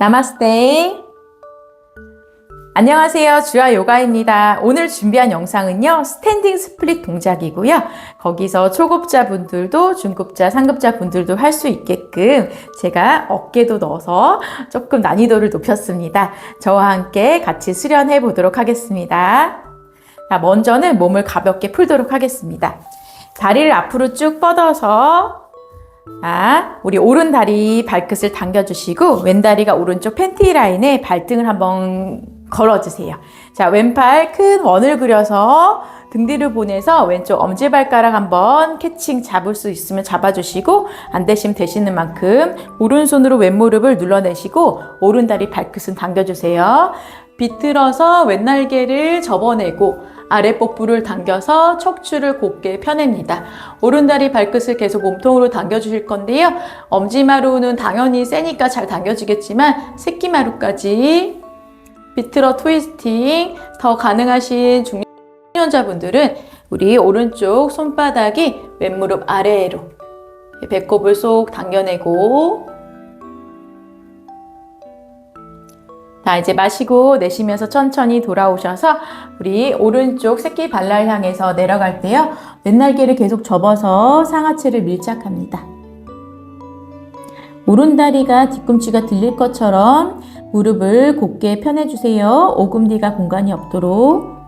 나마스테. 안녕하세요. 주아 요가입니다. 오늘 준비한 영상은요, 스탠딩 스플릿 동작이고요. 거기서 초급자 분들도 중급자, 상급자 분들도 할 수 있게끔 제가 어깨도 넣어서 조금 난이도를 높였습니다. 저와 함께 같이 수련해 보도록 하겠습니다. 자, 먼저는 몸을 가볍게 풀도록 하겠습니다. 다리를 앞으로 쭉 뻗어서 자, 우리 오른 다리 발끝을 당겨주시고 왼다리가 오른쪽 팬티 라인에 발등을 한번 걸어주세요. 자, 왼팔 큰 원을 그려서 등 뒤를 보내서 왼쪽 엄지발가락 한번 캐칭 잡을 수 있으면 잡아주시고 안 되시면 되시는 만큼 오른손으로 왼무릎을 눌러내시고 오른 다리 발끝은 당겨주세요. 비틀어서 왼날개를 접어내고 아랫복부를 당겨서 척추를 곧게 펴냅니다. 오른다리 발끝을 계속 몸통으로 당겨주실 건데요. 엄지마루는 당연히 세니까 잘 당겨지겠지만 새끼마루까지 비틀어 트위스팅 더 가능하신 중년자분들은 우리 오른쪽 손바닥이 왼무릎 아래로 배꼽을 쏙 당겨내고 자, 이제 마시고 내쉬면서 천천히 돌아오셔서 우리 오른쪽 새끼 발날 향해서 내려갈 때요. 왼날개를 계속 접어서 상하체를 밀착합니다. 오른다리가 뒤꿈치가 들릴 것처럼 무릎을 곧게 펴내주세요. 오금뒤가 공간이 없도록.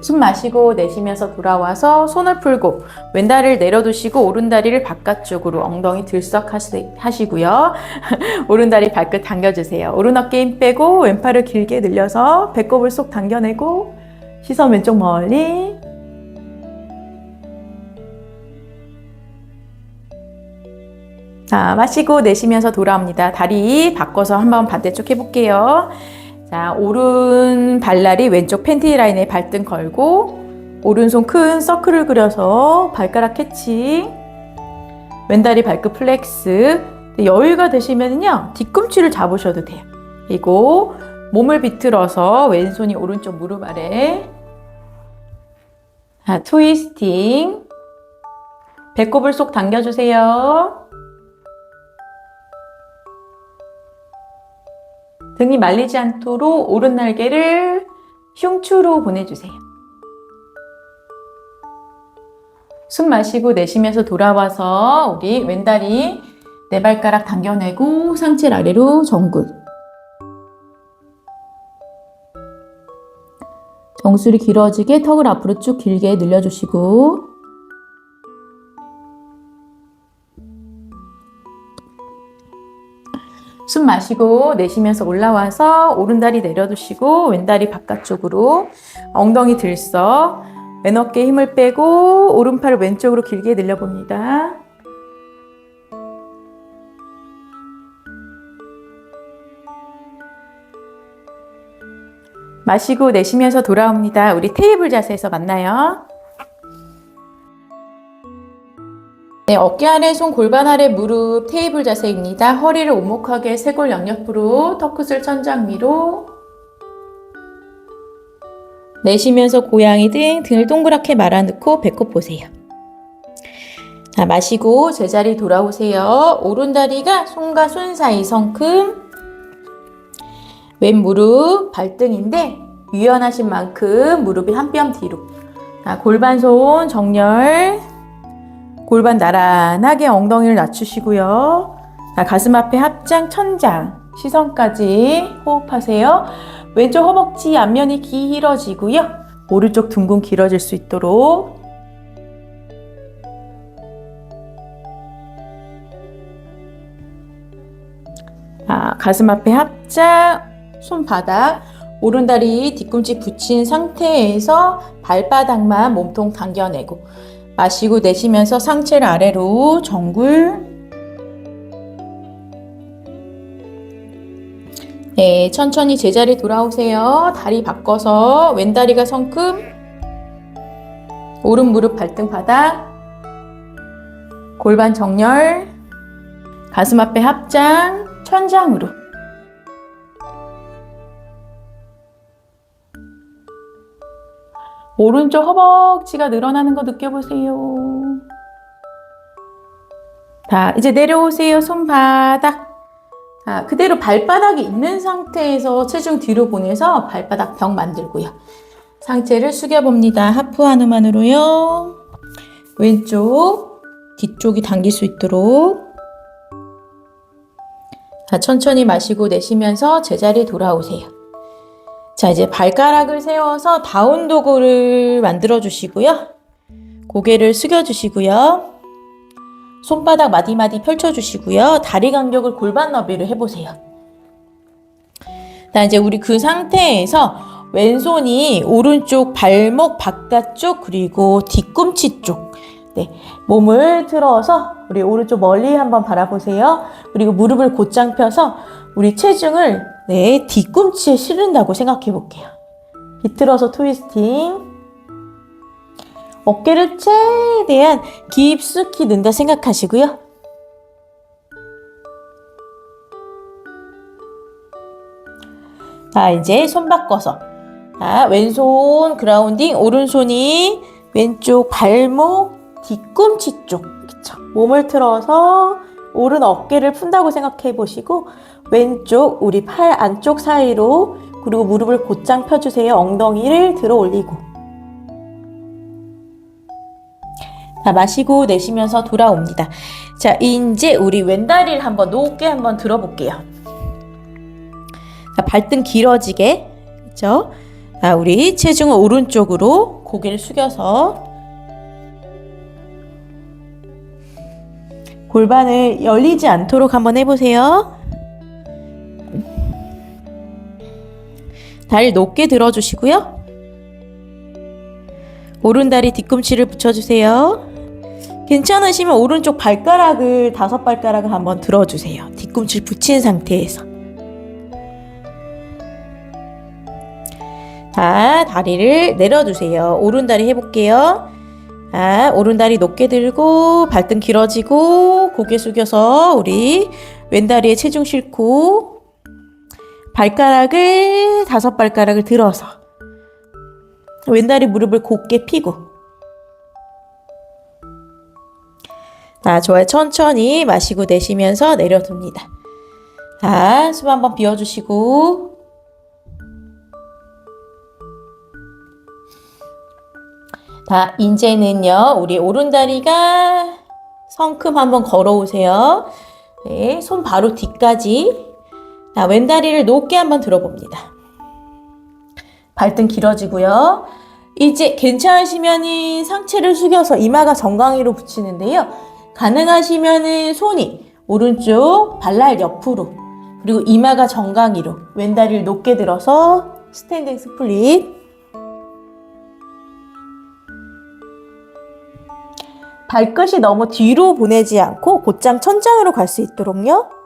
숨 마시고 내쉬면서 돌아와서 손을 풀고 왼다리를 내려두시고 오른다리를 바깥쪽으로 엉덩이 들썩 하시고요. 오른다리 발끝 당겨주세요. 오른 어깨 힘 빼고 왼팔을 길게 늘려서 배꼽을 쏙 당겨내고 시선 왼쪽 멀리 자, 마시고 내쉬면서 돌아옵니다. 다리 바꿔서 한번 반대쪽 해볼게요. 자, 오른 발날이 왼쪽 팬티 라인에 발등 걸고 오른손 큰 서클을 그려서 발가락 캐치 왼다리 발끝 플렉스. 여유가 되시면요 뒤꿈치를 잡으셔도 돼요. 그리고 몸을 비틀어서 왼손이 오른쪽 무릎 아래. 자, 트위스팅. 배꼽을 쏙 당겨주세요 등이 말리지 않도록 오른 날개를 흉추로 보내주세요. 숨 마시고 내쉬면서 돌아와서 우리 왼다리 네 발가락 당겨내고 상체 아래로 정굴. 정수리 길어지게 턱을 앞으로 쭉 길게 늘려주시고 숨 마시고 내쉬면서 올라와서 오른다리 내려두시고 왼다리 바깥쪽으로 엉덩이 들썩 왼 어깨 힘을 빼고 오른팔을 왼쪽으로 길게 늘려봅니다. 마시고 내쉬면서 돌아옵니다. 우리 테이블 자세에서 만나요. 네, 어깨 아래 손 골반 아래 무릎 테이블 자세입니다. 허리를 오목하게 쇄골 양옆으로 턱끝을 천장 위로 내쉬면서 고양이 등 등을 동그랗게 말아넣고 배꼽 보세요. 자, 마시고 제자리 돌아오세요. 오른다리가 손과 손 사이 성큼 왼 무릎 발등인데 유연하신 만큼 무릎이 한 뼘 뒤로 자, 골반손 정렬 골반 나란하게 엉덩이를 낮추시고요. 자, 가슴 앞에 합장 천장 시선까지 호흡하세요. 왼쪽 허벅지 앞면이 길어지고요. 오른쪽 둥근 길어질 수 있도록 자, 가슴 앞에 합장 손바닥 오른다리 뒤꿈치 붙인 상태에서 발바닥만 몸통 당겨내고 마시고 내쉬면서 상체를 아래로 정굴 네, 천천히 제자리 돌아오세요. 다리 바꿔서 왼다리가 성큼 오른 무릎 발등 바닥 골반 정렬 가슴 앞에 합장 천장으로 오른쪽 허벅지가 늘어나는 거 느껴보세요. 자, 이제 내려오세요. 손바닥. 자, 그대로 발바닥이 있는 상태에서 체중 뒤로 보내서 발바닥 벽 만들고요. 상체를 숙여봅니다. 하프 한음만으로요. 왼쪽, 뒤쪽이 당길 수 있도록. 자, 천천히 마시고 내쉬면서 제자리 돌아오세요. 자, 이제 발가락을 세워서 다운도그를 만들어 주시고요. 고개를 숙여 주시고요. 손바닥 마디마디 펼쳐 주시고요. 다리 간격을 골반 너비로 해 보세요. 자, 이제 우리 그 상태에서 왼손이 오른쪽 발목 바깥쪽 그리고 뒤꿈치 쪽 네, 몸을 틀어서 우리 오른쪽 멀리 한번 바라보세요. 그리고 무릎을 곧장 펴서 우리 체중을 네, 뒤꿈치에 실은다고 생각해 볼게요. 비틀어서 트위스팅. 어깨를 최대한 깊숙이 넣는다 생각하시고요. 자, 이제 손 바꿔서. 자, 왼손 그라운딩, 오른손이 왼쪽 발목 뒤꿈치 쪽. 그쵸? 몸을 틀어서 오른 어깨를 푼다고 생각해 보시고, 왼쪽 우리 팔 안쪽 사이로 그리고 무릎을 곧장 펴주세요. 엉덩이를 들어 올리고. 자, 마시고 내쉬면서 돌아옵니다. 자, 이제 우리 왼다리를 한번 높게 한번 들어볼게요. 자, 발등 길어지게. 그죠? 자, 우리 체중을 오른쪽으로 고개를 숙여서 골반을 열리지 않도록 한번 해보세요. 다리 높게 들어주시고요. 오른다리 뒤꿈치를 붙여주세요. 괜찮으시면 오른쪽 발가락을 다섯 발가락을 한번 들어주세요. 뒤꿈치를 붙인 상태에서. 자, 다리를 내려주세요. 오른다리 해볼게요. 자, 오른다리 높게 들고 발등 길어지고 고개 숙여서 우리 왼다리에 체중 싣고 발가락을 다섯 발가락을 들어서 왼다리 무릎을 곧게 펴고 자, 좋아요. 천천히 마시고 내쉬면서 내려둡니다. 자, 숨 한번 비워주시고 자, 이제는요, 우리 오른다리가 성큼 한번 걸어오세요. 네, 손 바로 뒤까지. 자, 왼다리를 높게 한번 들어봅니다. 발등 길어지고요. 이제 괜찮으시면은 상체를 숙여서 이마가 정강이로 붙이는데요. 가능하시면은 손이 오른쪽 발날 옆으로 그리고 이마가 정강이로 왼다리를 높게 들어서 스탠딩 스플릿 발끝이 너무 뒤로 보내지 않고 곧장 천장으로 갈 수 있도록요.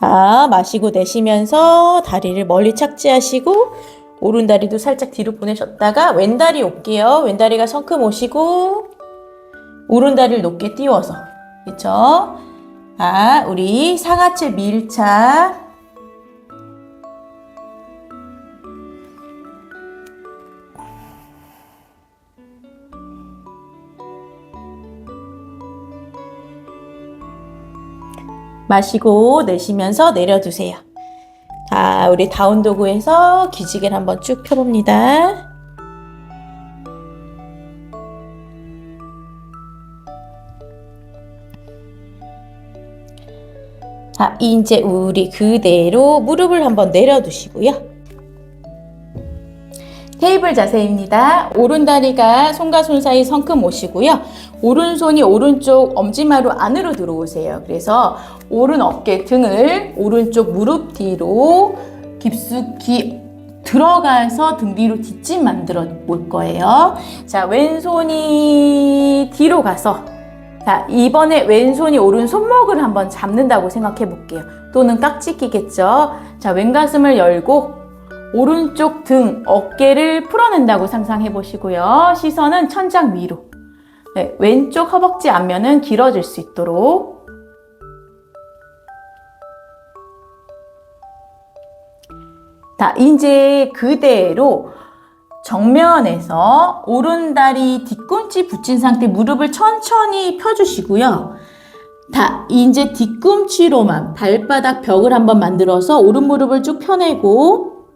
자, 마시고 내쉬면서 다리를 멀리 착지하시고 오른 다리도 살짝 뒤로 보내셨다가 왼 다리 올게요. 왼 다리가 성큼 오시고 오른 다리를 높게 띄워서 그쵸? 아, 우리 상하체 밀착 마시고 내쉬면서 내려두세요. 자, 우리 다운도구에서 기지개를 한번 쭉 펴봅니다. 자, 이제 우리 그대로 무릎을 한번 내려두시고요. 테이블 자세입니다. 오른 다리가 손과 손 사이 성큼 오시고요. 오른손이 오른쪽 엄지마루 안으로 들어오세요. 그래서 오른 어깨 등을 오른쪽 무릎 뒤로 깊숙이 들어가서 등 뒤로 뒷짐 만들어 볼 거예요. 자, 왼손이 뒤로 가서 자, 이번에 왼손이 오른 손목을 한번 잡는다고 생각해 볼게요. 또는 깍지 끼겠죠. 자, 왼가슴을 열고 오른쪽 등, 어깨를 풀어낸다고 상상해 보시고요. 시선은 천장 위로. 네, 왼쪽 허벅지 앞면은 길어질 수 있도록. 자, 이제 그대로 정면에서 오른다리 뒤꿈치 붙인 상태 무릎을 천천히 펴주시고요. 다 이제 뒤꿈치로만 발바닥 벽을 한번 만들어서 오른 무릎을 쭉 펴내고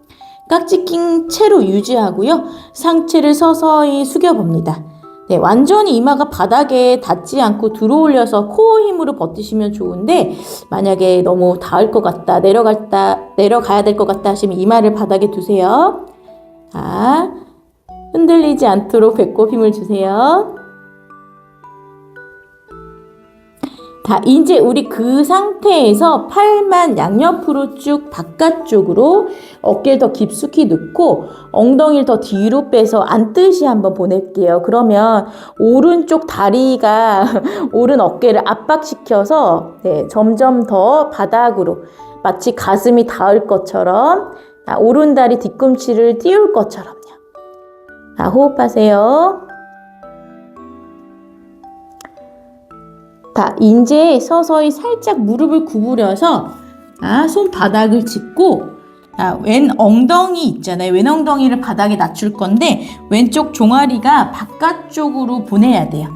깍지 낀 채로 유지하고요. 상체를 서서히 숙여봅니다. 네, 완전히 이마가 바닥에 닿지 않고 들어올려서 코어 힘으로 버티시면 좋은데 만약에 너무 닿을 것 같다, 내려갔다, 내려가야 될 것 같다 하시면 이마를 바닥에 두세요. 자, 흔들리지 않도록 배꼽 힘을 주세요. 자, 이제 우리 그 상태에서 팔만 양옆으로 쭉 바깥쪽으로 어깨를 더 깊숙이 넣고 엉덩이를 더 뒤로 빼서 앉듯이 한번 보낼게요. 그러면 오른쪽 다리가 오른 어깨를 압박시켜서 네, 점점 더 바닥으로 마치 가슴이 닿을 것처럼 자, 오른 다리 뒤꿈치를 띄울 것처럼요. 자, 호흡하세요. 자, 이제 서서히 살짝 무릎을 구부려서 아, 손바닥을 짚고 자, 왼 엉덩이 있잖아요. 왼 엉덩이를 바닥에 낮출 건데 왼쪽 종아리가 바깥쪽으로 보내야 돼요.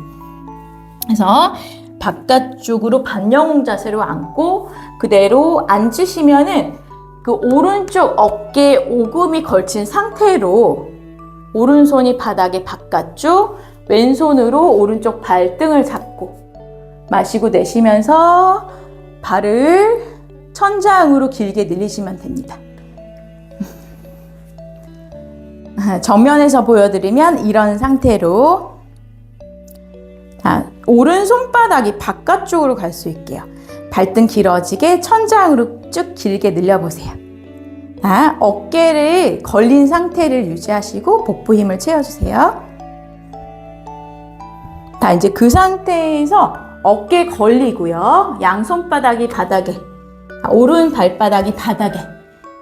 그래서 바깥쪽으로 반영웅 자세로 앉고 그대로 앉으시면은 그 오른쪽 어깨에 오금이 걸친 상태로 오른손이 바닥에 바깥쪽 왼손으로 오른쪽 발등을 잡고 마시고 내쉬면서 발을 천장으로 길게 늘리시면 됩니다. 정면에서 보여드리면 이런 상태로 자, 오른 손바닥이 바깥쪽으로 갈 수 있게요. 발등 길어지게 천장으로 쭉 길게 늘려보세요. 자, 어깨를 걸린 상태를 유지하시고 복부 힘을 채워주세요. 자, 이제 그 상태에서 어깨 걸리고요. 양손바닥이 바닥에, 자, 오른 발바닥이 바닥에,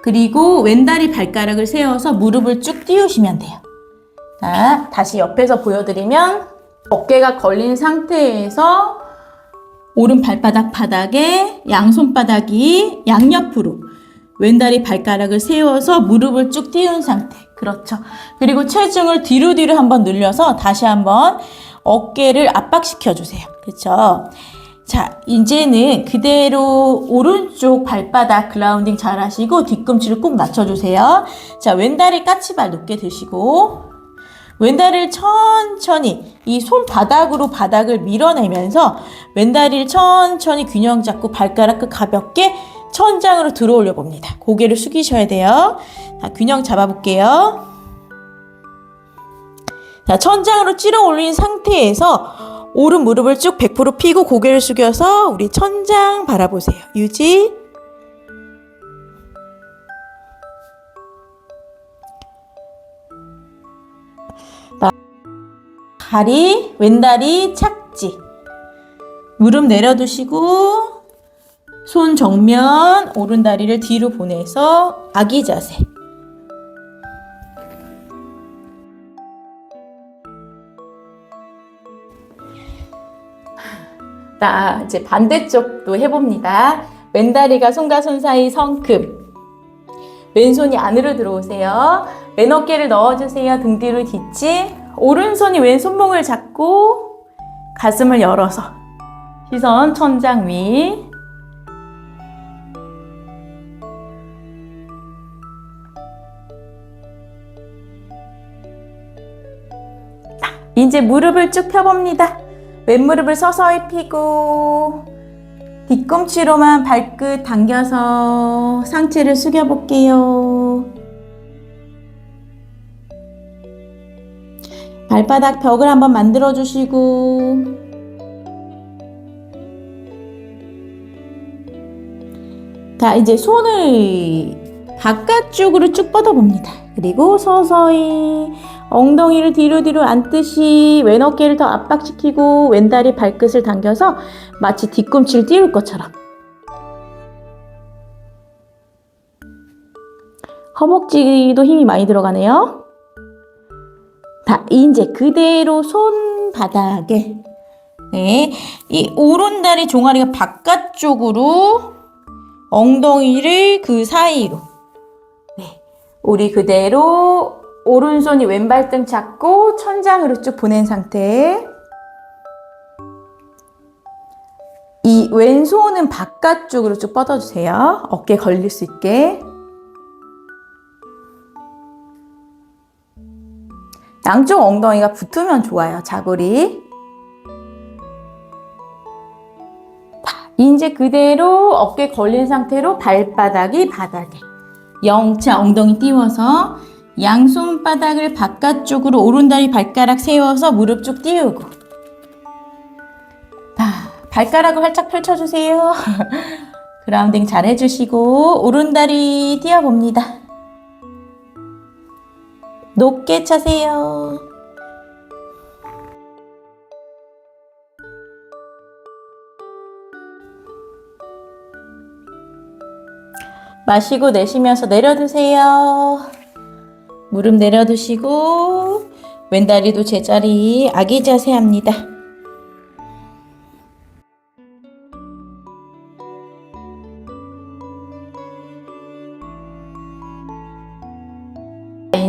그리고 왼다리 발가락을 세워서 무릎을 쭉 띄우시면 돼요. 자, 다시 옆에서 보여드리면 어깨가 걸린 상태에서 오른 발바닥 바닥에 양손바닥이 양옆으로 왼다리 발가락을 세워서 무릎을 쭉 띄운 상태. 그렇죠. 그리고 체중을 뒤로 뒤로 한번 늘려서 다시 한번 어깨를 압박시켜 주세요. 그렇죠. 자, 이제는 그대로 오른쪽 발바닥 그라운딩 잘 하시고 뒤꿈치를 꼭 낮춰주세요. 자, 왼다리 까치발 높게 드시고 왼다리를 천천히 이 손바닥으로 바닥을 밀어내면서 왼다리를 천천히 균형 잡고 발가락 끝 가볍게 천장으로 들어 올려 봅니다. 고개를 숙이셔야 돼요. 자, 균형 잡아 볼게요. 자, 천장으로 찌러 올린 상태에서 오른 무릎을 쭉 100% 펴고 고개를 숙여서 우리 천장 바라보세요. 유지. 다리, 왼다리 착지. 무릎 내려두시고 손 정면 오른 다리를 뒤로 보내서 아기 자세. 자, 이제 반대쪽도 해봅니다. 왼다리가 손과 손 사이 성큼. 왼손이 안으로 들어오세요. 왼 어깨를 넣어주세요. 등 뒤로 뒤치. 오른손이 왼 손목을 잡고 가슴을 열어서 시선 천장 위. 자, 이제 무릎을 쭉 펴봅니다. 왼무릎을 서서히 펴고 뒤꿈치로만 발끝 당겨서 상체를 숙여볼게요. 발바닥 벽을 한번 만들어 주시고 자 이제 손을 바깥쪽으로 쭉 뻗어봅니다. 그리고 서서히 엉덩이를 뒤로 뒤로 앉듯이 왼 어깨를 더 압박시키고 왼다리 발끝을 당겨서 마치 뒤꿈치를 띄울 것처럼. 허벅지도 힘이 많이 들어가네요. 자, 이제 그대로 손바닥에. 네, 이 오른다리 종아리가 바깥쪽으로 엉덩이를 그 사이로. 네, 우리 그대로 오른손이 왼발 등 잡고 천장으로 쭉 보낸 상태. 이 왼손은 바깥쪽으로 쭉 뻗어주세요. 어깨 걸릴 수 있게. 양쪽 엉덩이가 붙으면 좋아요. 자골이. 자, 이제 그대로 어깨 걸린 상태로 발바닥이 바닥에. 영차 엉덩이 띄워서 양손바닥을 바깥쪽으로 오른다리 발가락 세워서 무릎 쭉 띄우고. 자, 발가락을 활짝 펼쳐주세요. 그라운딩 잘 해주시고, 오른다리 띄워봅니다. 높게 차세요. 마시고 내쉬면서 내려두세요. 무릎 내려두시고 왼다리도 제자리 아기 자세 합니다.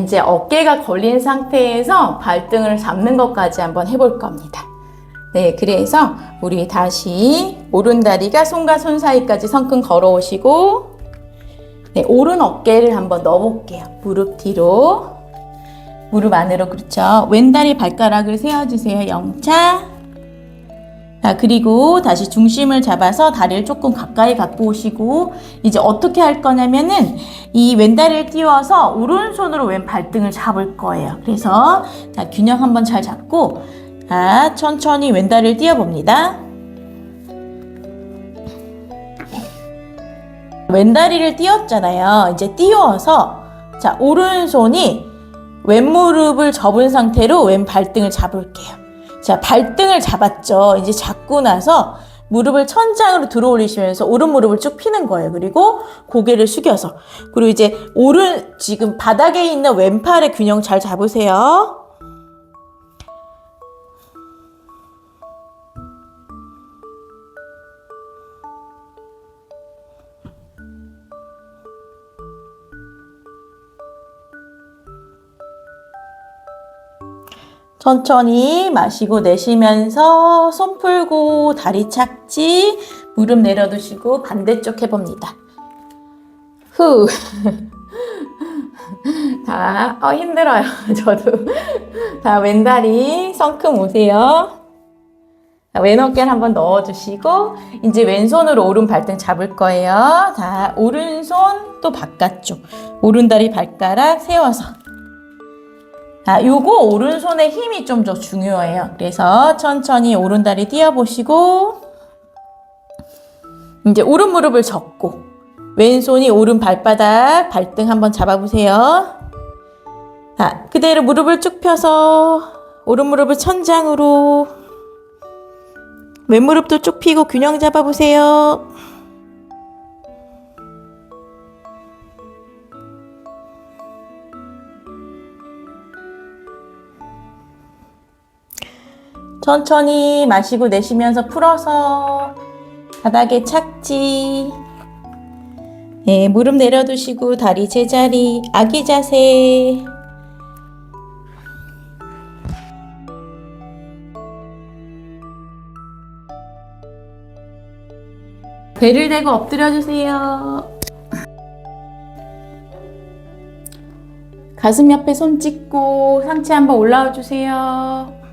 이제 어깨가 걸린 상태에서 발등을 잡는 것까지 한번 해볼 겁니다. 네, 그래서 우리 다시 오른 다리가 손과 손 사이까지 성큼 걸어오시고 네, 오른 어깨를 한번 넣어볼게요. 무릎 뒤로. 무릎 안으로, 그렇죠. 왼다리 발가락을 세워주세요. 영차. 자, 그리고 다시 중심을 잡아서 다리를 조금 가까이 갖고 오시고, 이제 어떻게 할 거냐면은, 이 왼다리를 띄워서 오른손으로 왼 발등을 잡을 거예요. 그래서, 자, 균형 한번 잘 잡고, 자, 천천히 왼다리를 띄워봅니다. 왼다리를 띄웠잖아요. 이제 띄워서 자 오른손이 왼무릎을 접은 상태로 왼 발등을 잡을게요. 자 발등을 잡았죠. 이제 잡고 나서 무릎을 천장으로 들어 올리시면서 오른 무릎을 쭉 피는 거예요. 그리고 고개를 숙여서 그리고 이제 오른 지금 바닥에 있는 왼팔의 균형 잘 잡으세요. 천천히 마시고 내쉬면서 손 풀고 다리 착지 무릎 내려두시고 반대쪽 해봅니다. 후. 다, 어, 힘들어요. 저도. 다, 왼다리 성큼 오세요. 자, 왼 어깨를 한번 넣어주시고, 이제 왼손으로 오른 발등 잡을 거예요. 자, 오른손 또 바깥쪽. 오른 다리 발가락 세워서. 자, 요거 오른손에 힘이 좀 더 중요해요. 그래서 천천히 오른다리 띄워보시고, 이제 오른 무릎을 접고, 왼손이 오른 발바닥, 발등 한번 잡아보세요. 자, 그대로 무릎을 쭉 펴서, 오른 무릎을 천장으로, 왼 무릎도 쭉 펴고 균형 잡아보세요. 천천히 마시고 내쉬면서 풀어서 바닥에 착지. 네, 무릎 내려두시고 다리 제자리, 아기 자세. 배를 대고 엎드려 주세요. 가슴 옆에 손 찍고 상체 한번 올라와 주세요.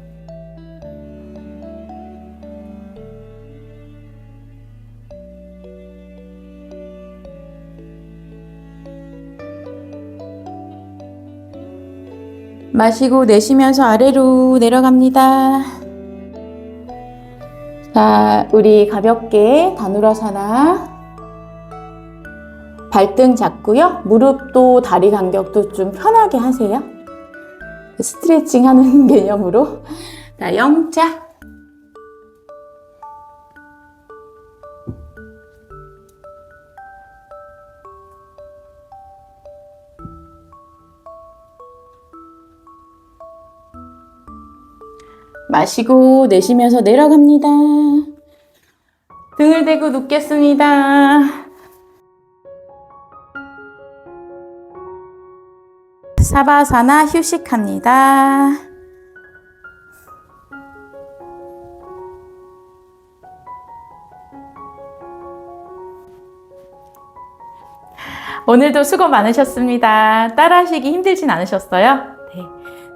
마시고 내쉬면서 아래로 내려갑니다. 자, 우리 가볍게 다누라사나 발등 잡고요. 무릎도 다리 간격도 좀 편하게 하세요. 스트레칭 하는 개념으로. 자, 영자. 마시고 내쉬면서 내려갑니다. 등을 대고 눕겠습니다. 사바사나 휴식합니다. 오늘도 수고 많으셨습니다. 따라하시기 힘들진 않으셨어요? 네.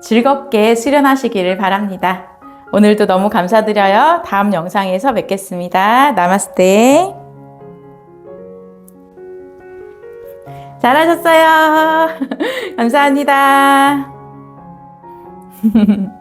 즐겁게 수련하시기를 바랍니다. 오늘도 너무 감사드려요. 다음 영상에서 뵙겠습니다. 나마스테. 잘하셨어요. 감사합니다.